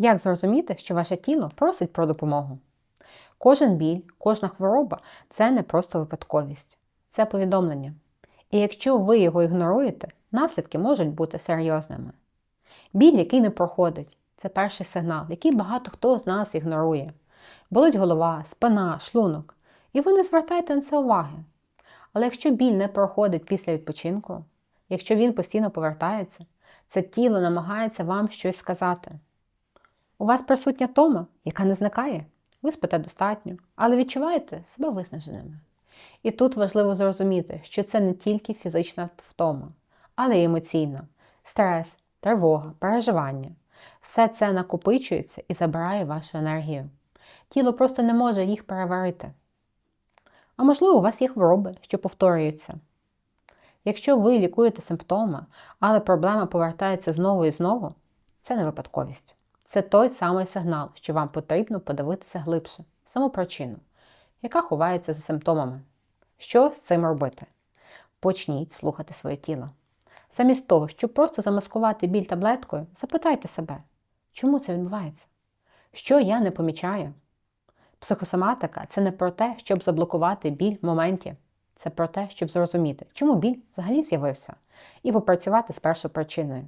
Як зрозуміти, що ваше тіло просить про допомогу? Кожен біль, кожна хвороба це не просто випадковість, це повідомлення. І якщо ви його ігноруєте, наслідки можуть бути серйозними. Біль, який не проходить, це перший сигнал, який багато хто з нас ігнорує. Болить голова, спина, шлунок, і ви не звертаєте на це уваги. Але якщо біль не проходить після відпочинку, якщо він постійно повертається, це тіло намагається вам щось сказати. У вас присутня тома, яка не зникає. Ви спите достатньо, але відчуваєте себе виснаженими. І тут важливо зрозуміти, що це не тільки фізична втома, але й емоційна, стрес, тривога, переживання. Все це накопичується і забирає вашу енергію. Тіло просто не може їх переварити. А можливо, у вас є хвороби, що повторюються. Якщо ви лікуєте симптоми, але проблема повертається знову і знову, це не випадковість. Це той самий сигнал, що вам потрібно подивитися глибше, саму причину, яка ховається за симптомами. Що з цим робити? Почніть слухати своє тіло. Замість того, щоб просто замаскувати біль таблеткою, запитайте себе, чому це відбувається? Що я не помічаю? Психосоматика це не про те, щоб заблокувати біль в моменті, це про те, щоб зрозуміти, чому біль взагалі з'явився, і попрацювати з першою причиною.